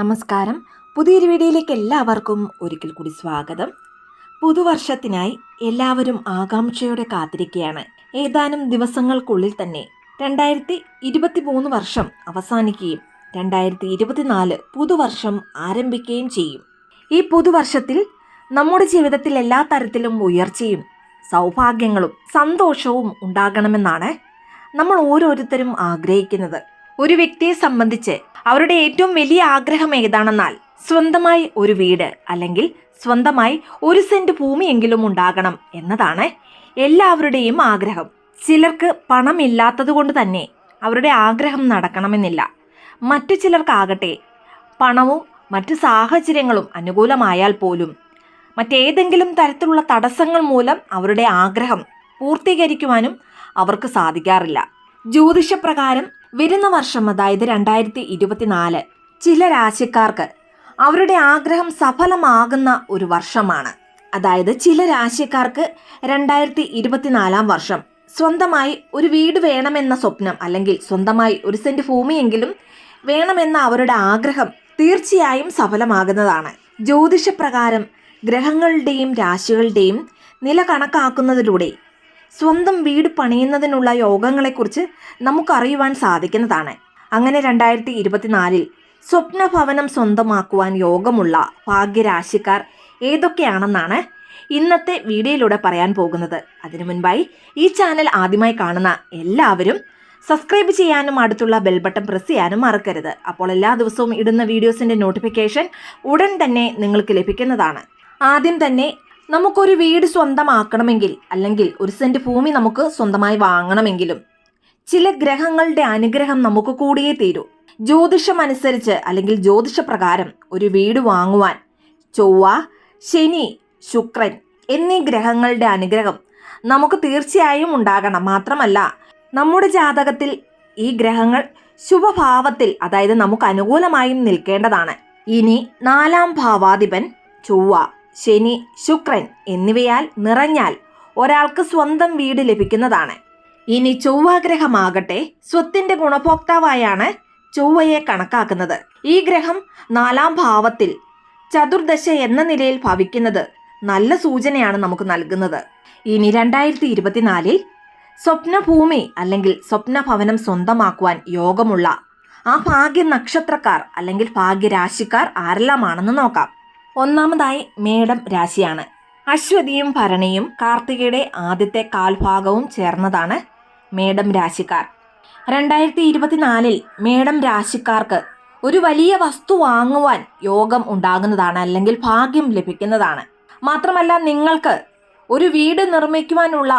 നമസ്കാരം. പുതിയൊരു വീഡിയോയിലേക്ക് എല്ലാവർക്കും ഒരിക്കൽ കൂടി സ്വാഗതം. പുതുവർഷത്തിനായി എല്ലാവരും ആകാംക്ഷയോടെ കാത്തിരിക്കുകയാണ്. ഏതാനും ദിവസങ്ങൾക്കുള്ളിൽ തന്നെ രണ്ടായിരത്തി ഇരുപത്തി മൂന്ന് വർഷം അവസാനിക്കുകയും രണ്ടായിരത്തി ഇരുപത്തിനാല് പുതുവർഷം ആരംഭിക്കുകയും ചെയ്യും. ഈ പുതുവർഷത്തിൽ നമ്മുടെ ജീവിതത്തിൽ എല്ലാ തരത്തിലും ഉയർച്ചയും സൗഭാഗ്യങ്ങളും സന്തോഷവും ഉണ്ടാകണമെന്നാണ് നമ്മൾ ഓരോരുത്തരും ആഗ്രഹിക്കുന്നത്. ഒരു വ്യക്തിയെ സംബന്ധിച്ച് അവരുടെ ഏറ്റവും വലിയ ആഗ്രഹം ഏതാണെന്നാൽ സ്വന്തമായി ഒരു വീട് അല്ലെങ്കിൽ സ്വന്തമായി ഒരു സെന്റ് ഭൂമിയെങ്കിലും ഉണ്ടാകണം എന്നതാണ് എല്ലാവരുടെയും ആഗ്രഹം. ചിലർക്ക് പണമില്ലാത്തത് കൊണ്ട് തന്നെ അവരുടെ ആഗ്രഹം നടക്കണമെന്നില്ല. മറ്റു ചിലർക്കാകട്ടെ പണവും മറ്റു സാഹചര്യങ്ങളും അനുകൂലമായാൽ പോലും മറ്റേതെങ്കിലും തരത്തിലുള്ള തടസ്സങ്ങൾ മൂലം അവരുടെ ആഗ്രഹം പൂർത്തീകരിക്കുവാനും അവർക്ക് സാധിക്കാറില്ല. ജ്യോതിഷപ്രകാരം വരുന്ന വർഷം അതായത് രണ്ടായിരത്തി ഇരുപത്തിനാല് ചില രാശിക്കാർക്ക് അവരുടെ ആഗ്രഹം സഫലമാകുന്ന ഒരു വർഷമാണ്. അതായത് ചില രാശിക്കാർക്ക് രണ്ടായിരത്തി ഇരുപത്തിനാലാം വർഷം സ്വന്തമായി ഒരു വീട് വേണമെന്ന സ്വപ്നം അല്ലെങ്കിൽ സ്വന്തമായി ഒരു സെന്റ് ഭൂമിയെങ്കിലും വേണമെന്ന അവരുടെ ആഗ്രഹം തീർച്ചയായും സഫലമാകുന്നതാണ്. ജ്യോതിഷപ്രകാരം ഗ്രഹങ്ങളുടെയും രാശികളുടെയും നില കണക്കാക്കുന്നതിലൂടെ സ്വന്തം വീട് പണിയുന്നതിനുള്ള യോഗങ്ങളെക്കുറിച്ച് നമുക്കറിയുവാൻ സാധിക്കുന്നതാണ്. അങ്ങനെ രണ്ടായിരത്തി ഇരുപത്തിനാലിൽ സ്വപ്നഭവനം സ്വന്തമാക്കുവാൻ യോഗമുള്ള ഭാഗ്യരാശിക്കാർ ഏതൊക്കെയാണെന്നാണ് ഇന്നത്തെ വീഡിയോയിലൂടെ പറയാൻ പോകുന്നത്. അതിനു മുൻപായി ഈ ചാനൽ ആദ്യമായി കാണുന്ന എല്ലാവരും സബ്സ്ക്രൈബ് ചെയ്യാനും അടുത്തുള്ള ബെൽ ബട്ടൺ പ്രസ് ചെയ്യാനും മറക്കരുത്. അപ്പോൾ എല്ലാ ദിവസവും ഇടുന്ന വീഡിയോസിന്റെ നോട്ടിഫിക്കേഷൻ ഉടൻ തന്നെ നിങ്ങൾക്ക് ലഭിക്കുന്നതാണ്. ആദ്യം തന്നെ നമുക്കൊരു വീട് സ്വന്തമാക്കണമെങ്കിൽ അല്ലെങ്കിൽ ഒരു സെന്റ് ഭൂമി നമുക്ക് സ്വന്തമായി വാങ്ങണമെങ്കിലും ചില ഗ്രഹങ്ങളുടെ അനുഗ്രഹം നമുക്ക് കൂടിയേ തീരൂ. ജ്യോതിഷം അനുസരിച്ച് അല്ലെങ്കിൽ ജ്യോതിഷപ്രകാരം ഒരു വീട് വാങ്ങുവാൻ ചൊവ്വ ശനി ശുക്രൻ എന്നീ ഗ്രഹങ്ങളുടെ അനുഗ്രഹം നമുക്ക് തീർച്ചയായും ഉണ്ടാകണം. മാത്രമല്ല നമ്മുടെ ജാതകത്തിൽ ഈ ഗ്രഹങ്ങൾ ശുഭഭാവത്തിൽ അതായത് നമുക്ക് അനുകൂലമായും നിൽക്കേണ്ടതാണ്. ഇനി നാലാം ഭാവാധിപൻ ചൊവ്വ. ശനി ശുക്രൻ എന്നിവയാൽ നിറഞ്ഞാൽ ഒരാൾക്ക് സ്വന്തം വീട് ലഭിക്കുന്നതാണ്. ഇനി ചൊവ്വാഗ്രഹമാകട്ടെ സ്വത്തിന്റെ ഗുണഭോക്താവായാണ് ചൊവ്വയെ കണക്കാക്കുന്നത്. ഈ ഗ്രഹം നാലാം ഭാവത്തിൽ ചതുർദശ എന്ന നിലയിൽ ഭവിക്കുന്നത് നല്ല സൂചനയാണ് നമുക്ക് നൽകുന്നത്. ഇനി രണ്ടായിരത്തി ഇരുപത്തിനാലിൽ സ്വപ്നഭൂമി അല്ലെങ്കിൽ സ്വപ്നഭവനം സ്വന്തമാക്കുവാൻ യോഗമുള്ള ആ ഭാഗ്യ നക്ഷത്രക്കാർ അല്ലെങ്കിൽ ഭാഗ്യരാശിക്കാർ ആരെല്ലാമാണെന്ന് നോക്കാം. ഒന്നാമതായി മേടം രാശിയാണ്. അശ്വതിയും ഭരണിയും കാർത്തികയുടെ ആദ്യത്തെ കാൽഭാഗവും ചേർന്നതാണ് മേടം രാശിക്കാർ. രണ്ടായിരത്തി ഇരുപത്തിനാലിൽ മേടം രാശിക്കാർക്ക് ഒരു വലിയ വസ്തു വാങ്ങുവാൻ യോഗം ഉണ്ടാകുന്നതാണ് അല്ലെങ്കിൽ ഭാഗ്യം ലഭിക്കുന്നതാണ്. മാത്രമല്ല നിങ്ങൾക്ക് ഒരു വീട് നിർമ്മിക്കുവാനുള്ള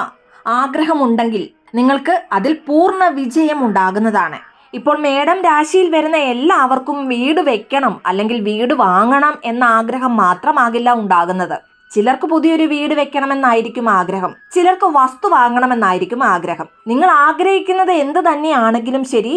ആഗ്രഹമുണ്ടെങ്കിൽ നിങ്ങൾക്ക് അതിൽ പൂർണ വിജയം ഉണ്ടാകുന്നതാണ്. ഇപ്പോൾ മേടം രാശിയിൽ വരുന്ന എല്ലാവർക്കും വീട് വെക്കണം അല്ലെങ്കിൽ വീട് വാങ്ങണം എന്ന ആഗ്രഹം മാത്രമാകില്ല ഉണ്ടാകുന്നത്. ചിലർക്ക് പുതിയൊരു വീട് വെക്കണമെന്നായിരിക്കും ആഗ്രഹം. ചിലർക്ക് വസ്തു വാങ്ങണമെന്നായിരിക്കും ആഗ്രഹം. നിങ്ങൾ ആഗ്രഹിക്കുന്നത് എന്ത് തന്നെയാണെങ്കിലും ശരി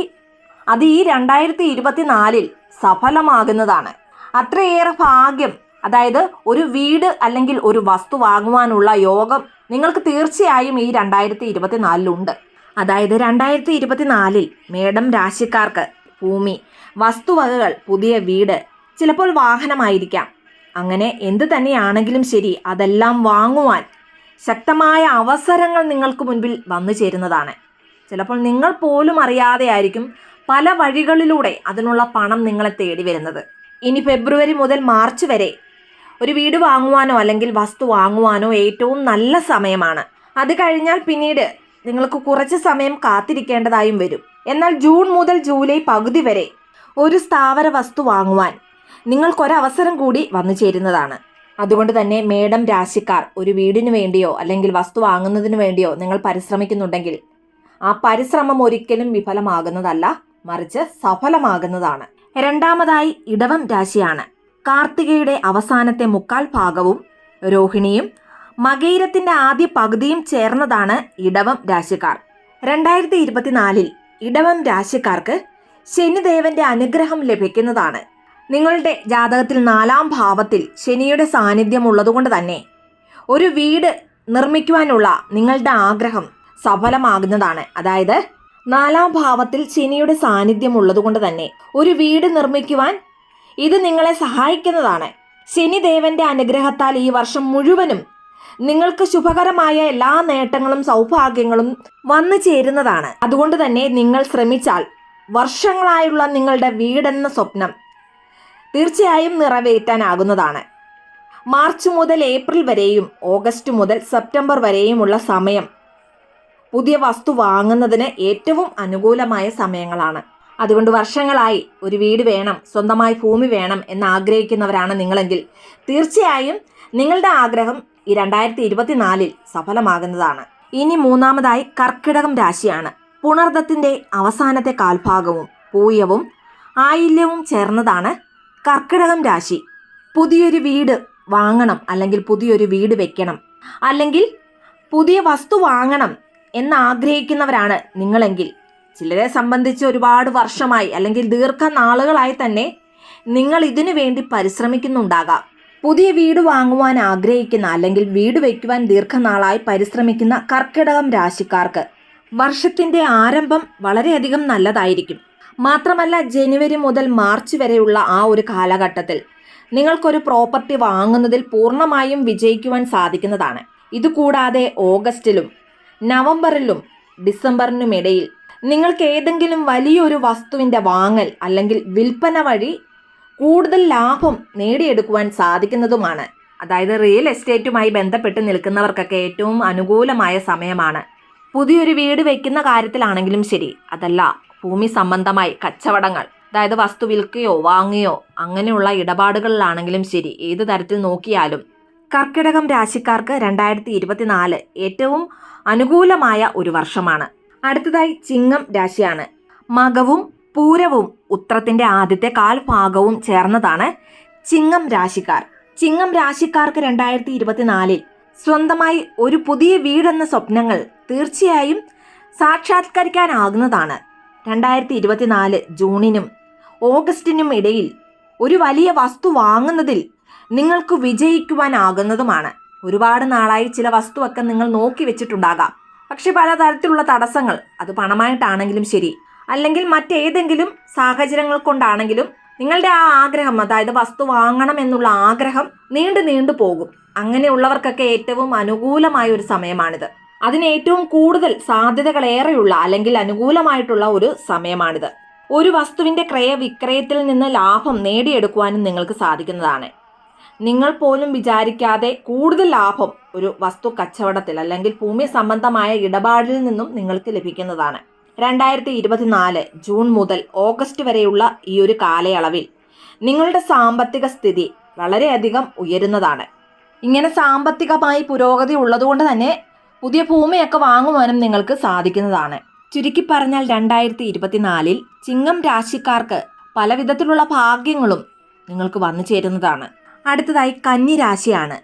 അത് ഈ രണ്ടായിരത്തി ഇരുപത്തിനാലിൽ സഫലമാകുന്നതാണ്. അത്രയേറെ ഭാഗ്യം അതായത് ഒരു വീട് അല്ലെങ്കിൽ ഒരു വസ്തു വാങ്ങുവാനുള്ള യോഗം നിങ്ങൾക്ക് തീർച്ചയായും ഈ രണ്ടായിരത്തി ഇരുപത്തിനാലിലുണ്ട് അതായത് രണ്ടായിരത്തി ഇരുപത്തിനാലിൽ മേഡം രാശിക്കാർക്ക് ഭൂമി വസ്തുവകകൾ പുതിയ വീട് ചിലപ്പോൾ വാഹനമായിരിക്കാം. അങ്ങനെ എന്ത് തന്നെയാണെങ്കിലും ശരി അതെല്ലാം വാങ്ങുവാൻ ശക്തമായ അവസരങ്ങൾ നിങ്ങൾക്ക് മുൻപിൽ വന്നു ചേരുന്നതാണ്. ചിലപ്പോൾ നിങ്ങൾ പോലും അറിയാതെ ആയിരിക്കും പല വഴികളിലൂടെ അതിനുള്ള പണം നിങ്ങളെ തേടി വരുന്നത്. ഇനി ഫെബ്രുവരി മുതൽ മാർച്ച് വരെ ഒരു വീട് വാങ്ങുവാനോ അല്ലെങ്കിൽ വസ്തു വാങ്ങുവാനോ ഏറ്റവും നല്ല സമയമാണ്. അത് കഴിഞ്ഞാൽ പിന്നീട് നിങ്ങൾക്ക് കുറച്ച് സമയം കാത്തിരിക്കേണ്ടതായും വരും. എന്നാൽ ജൂൺ മുതൽ ജൂലൈ പകുതി വരെ ഒരു സ്ഥാവര വസ്തു വാങ്ങുവാൻ നിങ്ങൾക്കൊരവസരം കൂടി വന്നു ചേരുന്നതാണ്. അതുകൊണ്ട് തന്നെ മേഡം രാശിക്കാർ ഒരു വീടിന് വേണ്ടിയോ അല്ലെങ്കിൽ വസ്തു വാങ്ങുന്നതിന് വേണ്ടിയോ നിങ്ങൾ പരിശ്രമിക്കുന്നുണ്ടെങ്കിൽ ആ പരിശ്രമം ഒരിക്കലും വിഫലമാകുന്നതല്ല മറിച്ച് സഫലമാകുന്നതാണ്. രണ്ടാമതായി ഇടവം രാശിയാണ്. കാർത്തികയുടെ അവസാനത്തെ മുക്കാൽ ഭാഗവും രോഹിണിയും മകയിരത്തിന്റെ ആദ്യ പകുതിയും ചേർന്നതാണ് ഇടവം രാശിക്കാർ. രണ്ടായിരത്തി ഇരുപത്തിനാലിൽ ഇടവം രാശിക്കാർക്ക് ശനിദേവന്റെ അനുഗ്രഹം ലഭിക്കുന്നതാണ്. നിങ്ങളുടെ ജാതകത്തിൽ നാലാം ഭാവത്തിൽ ശനിയുടെ സാന്നിധ്യം ഉള്ളതുകൊണ്ട് തന്നെ ഒരു വീട് നിർമ്മിക്കുവാനുള്ള നിങ്ങളുടെ ആഗ്രഹം സഫലമാകുന്നതാണ്. അതായത് നാലാം ഭാവത്തിൽ ശനിയുടെ സാന്നിധ്യം ഉള്ളതുകൊണ്ട് തന്നെ ഒരു വീട് നിർമ്മിക്കുവാൻ ഇത് നിങ്ങളെ സഹായിക്കുന്നതാണ്. ശനിദേവന്റെ അനുഗ്രഹത്താൽ ഈ വർഷം മുഴുവനും നിങ്ങൾക്ക് ശുഭകരമായ എല്ലാ നേട്ടങ്ങളും സൗഭാഗ്യങ്ങളും വന്നു ചേരുന്നതാണ്. അതുകൊണ്ട് തന്നെ നിങ്ങൾ ശ്രമിച്ചാൽ വർഷങ്ങളായുള്ള നിങ്ങളുടെ വീടെന്ന സ്വപ്നം തീർച്ചയായും നിറവേറ്റാനാകുന്നതാണ്. മാർച്ച് മുതൽ ഏപ്രിൽ വരെയും ഓഗസ്റ്റ് മുതൽ സെപ്റ്റംബർ വരെയുമുള്ള സമയം പുതിയ വസ്തു വാങ്ങുന്നതിന് ഏറ്റവും അനുകൂലമായ സമയങ്ങളാണ്. അതുകൊണ്ട് വർഷങ്ങളായി ഒരു വീട് വേണം സ്വന്തമായി ഭൂമി വേണം എന്ന് ആഗ്രഹിക്കുന്നവരാണ് നിങ്ങളെങ്കിൽ തീർച്ചയായും നിങ്ങളുടെ ആഗ്രഹം ഈ രണ്ടായിരത്തി ഇരുപത്തിനാലിൽ സഫലമാകുന്നതാണ്. ഇനി മൂന്നാമതായി കർക്കിടകം രാശിയാണ്. പുണർദത്തിന്റെ അവസാനത്തെ കാൽഭാഗവും പൂയവും ആയില്യവും ചേർന്നതാണ് കർക്കിടകം രാശി. പുതിയൊരു വീട് വാങ്ങണം അല്ലെങ്കിൽ പുതിയൊരു വീട് വെക്കണം അല്ലെങ്കിൽ പുതിയ വസ്തു വാങ്ങണം എന്ന് ആഗ്രഹിക്കുന്നവരാണ് നിങ്ങളെങ്കിൽ. ചിലരെ സംബന്ധിച്ച് ഒരുപാട് വർഷമായി അല്ലെങ്കിൽ ദീർഘനാളുകളായി തന്നെ നിങ്ങൾ ഇതിനു വേണ്ടി പരിശ്രമിക്കുന്നുണ്ടാകാം. പുതിയ വീട് വാങ്ങുവാൻ ആഗ്രഹിക്കുന്ന അല്ലെങ്കിൽ വീട് വയ്ക്കുവാൻ ദീർഘനാളായി പരിശ്രമിക്കുന്ന കർക്കിടകം രാശിക്കാർക്ക് വർഷത്തിന്റെ ആരംഭം വളരെയധികം നല്ലതായിരിക്കും. മാത്രമല്ല ജനുവരി മുതൽ മാർച്ച് വരെയുള്ള ആ ഒരു കാലഘട്ടത്തിൽ നിങ്ങൾക്കൊരു പ്രോപ്പർട്ടി വാങ്ങുന്നതിൽ പൂർണമായും വിജയിക്കുവാൻ സാധിക്കുന്നതാണ്. ഇതുകൂടാതെ ഓഗസ്റ്റിലും നവംബറിലും ഡിസംബറിനുമിടയിൽ നിങ്ങൾക്ക് ഏതെങ്കിലും വലിയൊരു വസ്തുവിന്റെ വാങ്ങൽ അല്ലെങ്കിൽ വിൽപ്പന വഴി കൂടുതൽ ലാഭം നേടിയെടുക്കുവാൻ സാധിക്കുന്നതുമാണ്. അതായത് റിയൽ എസ്റ്റേറ്റുമായി ബന്ധപ്പെട്ട് നിൽക്കുന്നവർക്കൊക്കെ ഏറ്റവും അനുകൂലമായ സമയമാണ്. പുതിയൊരു വീട് വെക്കുന്ന കാര്യത്തിലാണെങ്കിലും ശരി അതല്ല ഭൂമി സംബന്ധമായി കച്ചവടങ്ങൾ അതായത് വസ്തു വിൽക്കുകയോ വാങ്ങുകയോ അങ്ങനെയുള്ള ഇടപാടുകളിലാണെങ്കിലും ശരി ഏത് തരത്തിൽ നോക്കിയാലും. കർക്കിടകം രാശിക്കാർക്ക് രണ്ടായിരത്തി ഇരുപത്തിനാല് ഏറ്റവും അനുകൂലമായ ഒരു വർഷമാണ്. അടുത്തതായി ചിങ്ങം രാശിയാണ്. മകവും പൂരവും ഉത്രത്തിന്റെ ആദ്യത്തെ കാൽഭാഗവും ചേർന്നതാണ് ചിങ്ങം രാശിക്കാർ. ചിങ്ങം രാശിക്കാർക്ക് രണ്ടായിരത്തി ഇരുപത്തിനാലിൽ സ്വന്തമായി ഒരു പുതിയ വീടെന്ന സ്വപ്നങ്ങൾ തീർച്ചയായും സാക്ഷാത്കരിക്കാനാകുന്നതാണ്. രണ്ടായിരത്തി ഇരുപത്തിനാല് ജൂണിനും ഓഗസ്റ്റിനും ഇടയിൽ ഒരു വലിയ വസ്തു വാങ്ങുന്നതിൽ നിങ്ങൾക്ക് വിജയിക്കുവാനാകുന്നതുമാണ്. ഒരുപാട് നാളായി ചില വസ്തുവൊക്കെ നിങ്ങൾ നോക്കി വെച്ചിട്ടുണ്ടാകാം. പക്ഷെ പലതരത്തിലുള്ള തടസ്സങ്ങൾ അത് പണമായിട്ടാണെങ്കിലും ശരി. അല്ലെങ്കിൽ മറ്റേതെങ്കിലും സാഹചര്യങ്ങൾ കൊണ്ടാണെങ്കിലും നിങ്ങളുടെ ആ ആഗ്രഹം അതായത് വസ്തു വാങ്ങണം എന്നുള്ള ആഗ്രഹം നീണ്ടു നീണ്ടു പോകും. അങ്ങനെയുള്ളവർക്കൊക്കെ ഏറ്റവും അനുകൂലമായ ഒരു സമയമാണിത്. അതിന് ഏറ്റവും കൂടുതൽ സാധ്യതകൾ ഏറെയുള്ള അല്ലെങ്കിൽ അനുകൂലമായിട്ടുള്ള ഒരു സമയമാണിത്. ഒരു വസ്തുവിന്റെ ക്രയവിക്രയത്തിൽ നിന്ന് ലാഭം നേടിയെടുക്കുവാനും നിങ്ങൾക്ക് സാധിക്കുന്നതാണ്. നിങ്ങൾ പോലും വിചാരിക്കാതെ കൂടുതൽ ലാഭം ഒരു വസ്തു കച്ചവടത്തിൽ അല്ലെങ്കിൽ ഭൂമി സംബന്ധമായ ഇടപാടിൽ നിന്നും നിങ്ങൾക്ക് ലഭിക്കുന്നതാണ്. രണ്ടായിരത്തി ഇരുപത്തിനാല് ജൂൺ മുതൽ ഓഗസ്റ്റ് വരെയുള്ള ഈ ഒരു കാലയളവിൽ നിങ്ങളുടെ സാമ്പത്തിക സ്ഥിതി വളരെയധികം ഉയരുന്നതാണ്. ഇങ്ങനെ സാമ്പത്തികമായി പുരോഗതി ഉള്ളതുകൊണ്ട് തന്നെ പുതിയ ഭൂമിയൊക്കെ വാങ്ങുവാനും നിങ്ങൾക്ക് സാധിക്കുന്നതാണ്. ചുരുക്കി പറഞ്ഞാൽ രണ്ടായിരത്തി ഇരുപത്തിനാലിൽ ചിങ്ങം രാശിക്കാർക്ക് പല വിധത്തിലുള്ള ഭാഗ്യങ്ങളും നിങ്ങൾക്ക് വന്നു ചേരുന്നതാണ്. അടുത്തതായി കന്നി രാശിയാണ്.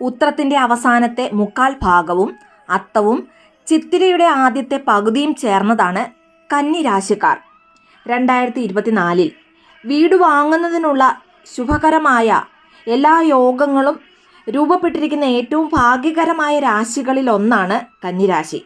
ഉത്രത്തിന്റെ അവസാനത്തെ മുക്കാൽ ഭാഗവും അത്തവും ചിത്തിരയുടെ ആദ്യത്തെ പകുതിയും ചേർന്നതാണ് കന്നി രാശിക്കാർ രണ്ടായിരത്തി ഇരുപത്തിനാലിൽ വീട് വാങ്ങുന്നതിനുള്ള ശുഭകരമായ എല്ലാ യോഗങ്ങളും രൂപപ്പെട്ടിരിക്കുന്ന ഏറ്റവും ഭാഗ്യകരമായ രാശികളിൽ ഒന്നാണ് കന്നിരാശി.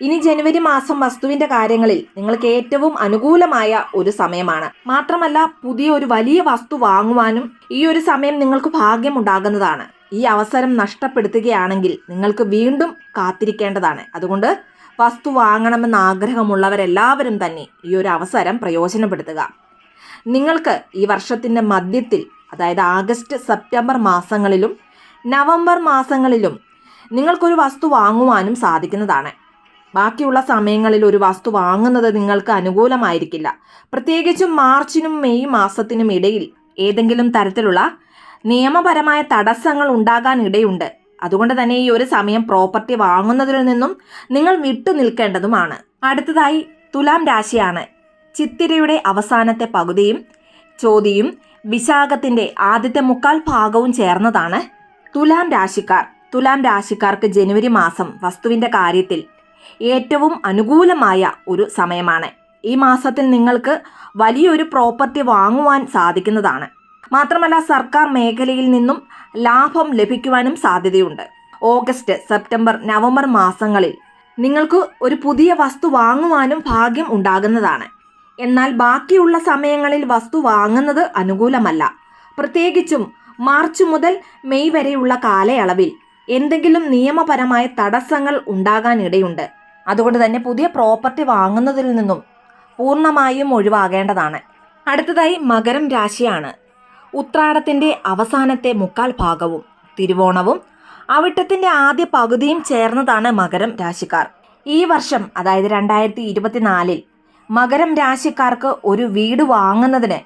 ഇനി ജനുവരി മാസം വസ്തുവിന്റെ കാര്യങ്ങളിൽ നിങ്ങൾക്ക് ഏറ്റവും അനുകൂലമായ ഒരു സമയമാണ്. മാത്രമല്ല പുതിയ ഒരു വലിയ വസ്തു വാങ്ങുവാനും ഈ ഒരു സമയം നിങ്ങൾക്ക് ഭാഗ്യമുണ്ടാകുന്നതാണ്. ഈ അവസരം നഷ്ടപ്പെടുത്തുകയാണെങ്കിൽ നിങ്ങൾക്ക് വീണ്ടും കാത്തിരിക്കേണ്ടതാണ്. അതുകൊണ്ട് വസ്തു വാങ്ങണമെന്ന് ആഗ്രഹമുള്ളവരെല്ലാവരും തന്നെ ഈ ഒരു അവസരം പ്രയോജനപ്പെടുത്തുക. നിങ്ങൾക്ക് ഈ വർഷത്തിന്റെ മധ്യത്തിൽ അതായത് ആഗസ്റ്റ് സെപ്റ്റംബർ മാസങ്ങളിലും നവംബർ മാസങ്ങളിലും നിങ്ങൾക്കൊരു വസ്തു വാങ്ങുവാനും സാധിക്കുന്നതാണ്. ബാക്കിയുള്ള സമയങ്ങളിൽ ഒരു വസ്തു വാങ്ങുന്നത് നിങ്ങൾക്ക് അനുകൂലമായിരിക്കില്ല. പ്രത്യേകിച്ചും മാർച്ചിനും മെയ് മാസത്തിനും ഇടയിൽ ഏതെങ്കിലും തരത്തിലുള്ള നിയമപരമായ തടസ്സങ്ങൾ ഉണ്ടാകാൻ ഇടയുണ്ട്. അതുകൊണ്ട് തന്നെ ഈ ഒരു സമയം പ്രോപ്പർട്ടി വാങ്ങുന്നതിൽ നിന്നും നിങ്ങൾ വിട്ടു നിൽക്കേണ്ടതുമാണ്. അടുത്തതായി തുലാം രാശിയാണ്. ചിത്തിരയുടെ അവസാനത്തെ പകുതിയും ചോതിയും വിശാഖത്തിന്റെ ആദ്യത്തെ മുക്കാൽ ഭാഗവും ചേർന്നതാണ് തുലാം രാശിക്കാർ. തുലാം രാശിക്കാർക്ക് ജനുവരി മാസം വസ്തുവിന്റെ കാര്യത്തിൽ ഏറ്റവും അനുകൂലമായ ഒരു സമയമാണ്. ഈ മാസത്തിൽ നിങ്ങൾക്ക് വലിയൊരു പ്രോപ്പർട്ടി വാങ്ങുവാൻ സാധിക്കുന്നതാണ്. മാത്രമല്ല സർക്കാർ മേഖലയിൽ നിന്നും ലാഭം ലഭിക്കുവാനും സാധ്യതയുണ്ട്. ഓഗസ്റ്റ് സെപ്റ്റംബർ നവംബർ മാസങ്ങളിൽ നിങ്ങൾക്ക് ഒരു പുതിയ വസ്തു വാങ്ങുവാനും ഭാഗ്യം ഉണ്ടാകുന്നതാണ്. എന്നാൽ ബാക്കിയുള്ള സമയങ്ങളിൽ വസ്തു വാങ്ങുന്നത് അനുകൂലമല്ല. പ്രത്യേകിച്ചും മാർച്ച് മുതൽ മെയ് വരെയുള്ള കാലയളവിൽ എന്തെങ്കിലും നിയമപരമായ തടസ്സങ്ങൾ ഉണ്ടാകാനിടയുണ്ട്. അതുകൊണ്ട് തന്നെ പുതിയ പ്രോപ്പർട്ടി വാങ്ങുന്നതിൽ നിന്നും പൂർണമായും ഒഴിവാകേണ്ടതാണ്. അടുത്തതായി മകരം രാശിയാണ്. ഉത്രാടത്തിന്റെ അവസാനത്തെ മുക്കാൽ ഭാഗവും തിരുവോണവും അവിട്ടത്തിന്റെ ആദ്യ പകുതിയും ചേർന്നതാണ് മകരം രാശിക്കാർ. ഈ വർഷം അതായത് രണ്ടായിരത്തി ഇരുപത്തിനാലിൽ മകരം രാശിക്കാർക്ക് ഒരു വീട് വാങ്ങുന്നതിന്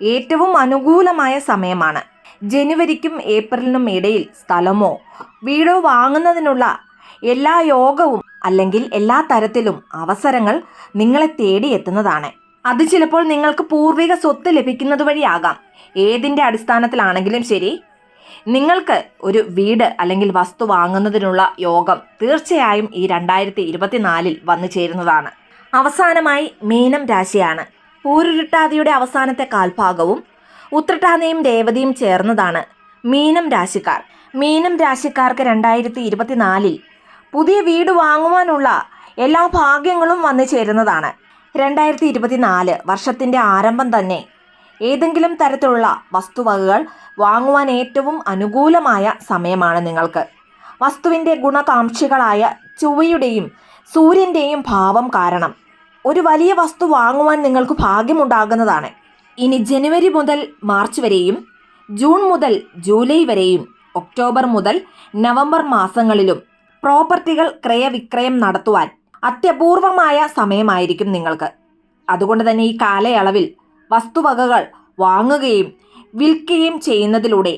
ഏറ്റവും അനുകൂലമായ സമയമാണ്. ജനുവരിക്കും ഏപ്രിലിനും ഇടയിൽ സ്ഥലമോ വീടോ വാങ്ങുന്നതിനുള്ള എല്ലാ യോഗവും അല്ലെങ്കിൽ എല്ലാ തരത്തിലും അവസരങ്ങൾ നിങ്ങളെ തേടിയെത്തുന്നതാണ്. അത് ചിലപ്പോൾ നിങ്ങൾക്ക് പൂർവിക സ്വത്ത് ലഭിക്കുന്നത് വഴിയാകാം. ഏതിന്റെ അടിസ്ഥാനത്തിലാണെങ്കിലും ശരി. നിങ്ങൾക്ക് ഒരു വീട് അല്ലെങ്കിൽ വസ്തു വാങ്ങുന്നതിനുള്ള യോഗം തീർച്ചയായും ഈ രണ്ടായിരത്തി ഇരുപത്തിനാലിൽ വന്നു ചേരുന്നതാണ്. അവസാനമായി മീനം രാശിയാണ്. പൂരുരുട്ടാതിയുടെ അവസാനത്തെ കാൽഭാഗവും ഉത്രട്ടാതിയും രേവതിയും ചേർന്നതാണ് മീനം രാശിക്കാർ. മീനം രാശിക്കാർക്ക് രണ്ടായിരത്തി ഇരുപത്തിനാലിൽ പുതിയ വീട് വാങ്ങുവാനുള്ള എല്ലാ ഭാഗ്യങ്ങളും വന്നു ചേരുന്നതാണ്. രണ്ടായിരത്തി ഇരുപത്തിനാല് വർഷത്തിന്റെ ആരംഭം തന്നെ. ഏതെങ്കിലും തരത്തിലുള്ള വസ്തുവകകൾ വാങ്ങുവാൻ ഏറ്റവും അനുകൂലമായ സമയമാണ് നിങ്ങൾക്ക്. വസ്തുവിന്റെ ഗുണകാംക്ഷികളായ ചുവയുടെയും സൂര്യന്റെയും ഭാവം കാരണം. ഒരു വലിയ വസ്തു വാങ്ങുവാൻ നിങ്ങൾക്ക് ഭാഗ്യമുണ്ടാകുന്നതാണ്. ഇനി ജനുവരി മുതൽ മാർച്ച് വരെയും ജൂൺ മുതൽ ജൂലൈ വരെയും ഒക്ടോബർ മുതൽ നവംബർ മാസങ്ങളിലും പ്രോപ്പർട്ടികൾ ക്രയവിക്രയം നടത്തുവാൻ അത്യപൂർവമായ സമയമായിരിക്കും നിങ്ങൾക്ക്. അതുകൊണ്ട് തന്നെ ഈ കാലയളവിൽ വസ്തുവകകൾ വാങ്ങുകയും വിൽക്കുകയും ചെയ്യുന്നതിലൂടെ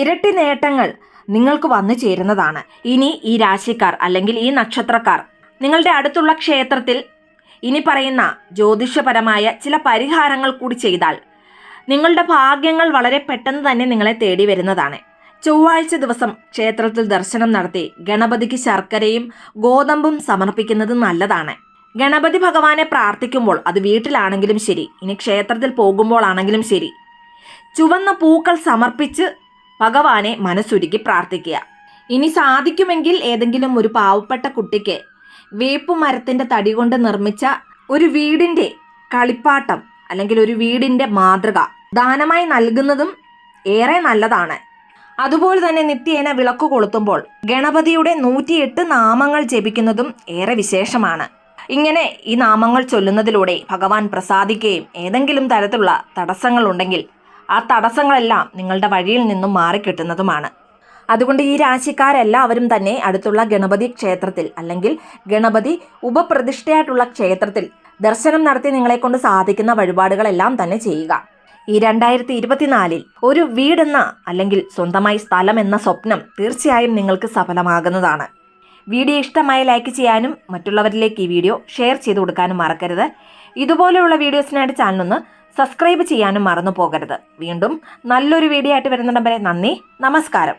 ഇരട്ടി നേട്ടങ്ങൾ നിങ്ങൾക്ക് വന്നു ചേരുന്നതാണ്. ഇനി ഈ രാശിക്കാർ അല്ലെങ്കിൽ ഈ നക്ഷത്രക്കാർ നിങ്ങളുടെ അടുത്തുള്ള ക്ഷേത്രത്തിൽ ഇനി പറയുന്ന ജ്യോതിഷപരമായ ചില പരിഹാരങ്ങൾ കൂടി ചെയ്താൽ നിങ്ങളുടെ ഭാഗ്യങ്ങൾ വളരെ പെട്ടെന്ന് തന്നെ നിങ്ങളെ തേടി വരുന്നതാണ്. ചൊവ്വാഴ്ച ദിവസം ക്ഷേത്രത്തിൽ ദർശനം നടത്തി ഗണപതിക്ക് ശർക്കരയും ഗോതമ്പും സമർപ്പിക്കുന്നത് നല്ലതാണ്. ഗണപതി ഭഗവാനെ പ്രാർത്ഥിക്കുമ്പോൾ അത് വീട്ടിലാണെങ്കിലും ശരി ഇനി ക്ഷേത്രത്തിൽ പോകുമ്പോൾ ആണെങ്കിലും ശരി. ചുവന്ന പൂക്കൾ സമർപ്പിച്ച് ഭഗവാനെ മനസ്സുരുക്കി പ്രാർത്ഥിക്കുക. ഇനി സാധിക്കുമെങ്കിൽ ഏതെങ്കിലും ഒരു പാവപ്പെട്ട കുട്ടിക്ക് വേപ്പുമരത്തിന്റെ തടി കൊണ്ട് നിർമ്മിച്ച ഒരു വീടിന്റെ കളിപ്പാട്ടം അല്ലെങ്കിൽ ഒരു വീടിന്റെ മാതൃക ദാനമായി നൽകുന്നതും ഏറെ നല്ലതാണ്. അതുപോലെ തന്നെ നിത്യേന വിളക്ക് കൊളുത്തുമ്പോൾ ഗണപതിയുടെ നൂറ്റിയെട്ട് നാമങ്ങൾ ജപിക്കുന്നതും ഏറെ വിശേഷമാണ്. ഇങ്ങനെ ഈ നാമങ്ങൾ ചൊല്ലുന്നതിലൂടെ ഭഗവാൻ പ്രസാദിക്കുകയും ഏതെങ്കിലും തരത്തിലുള്ള തടസ്സങ്ങൾ ഉണ്ടെങ്കിൽ ആ തടസ്സങ്ങളെല്ലാം നിങ്ങളുടെ വഴിയിൽ നിന്നും മാറിക്കിട്ടുന്നതുമാണ്. അതുകൊണ്ട് ഈ രാശിക്കാരെല്ലാവരും തന്നെ അടുത്തുള്ള ഗണപതി ക്ഷേത്രത്തിൽ അല്ലെങ്കിൽ ഗണപതി ഉപപ്രതിഷ്ഠയായിട്ടുള്ള ക്ഷേത്രത്തിൽ ദർശനം നടത്തി നിങ്ങളെക്കൊണ്ട് സാധിക്കുന്ന വഴിപാടുകളെല്ലാം തന്നെ ചെയ്യുക. ഈ രണ്ടായിരത്തി ഇരുപത്തിനാലിൽ ഒരു വീടെന്ന അല്ലെങ്കിൽ സ്വന്തമായി സ്ഥലം എന്ന സ്വപ്നം തീർച്ചയായും നിങ്ങൾക്ക് സഫലമാകുന്നതാണ്. വീഡിയോ ഇഷ്ടമായ ലൈക്ക് ചെയ്യാനും മറ്റുള്ളവരിലേക്ക് ഈ വീഡിയോ ഷെയർ ചെയ്ത് കൊടുക്കാനും മറക്കരുത്. ഇതുപോലെയുള്ള വീഡിയോസിനായിട്ട് ചാനലൊന്ന് സബ്സ്ക്രൈബ് ചെയ്യാനും മറന്നു പോകരുത് വീണ്ടും നല്ലൊരു വീഡിയോ ആയിട്ട് വരുന്നുണ്ടെങ്കിൽ നന്ദി നമസ്കാരം.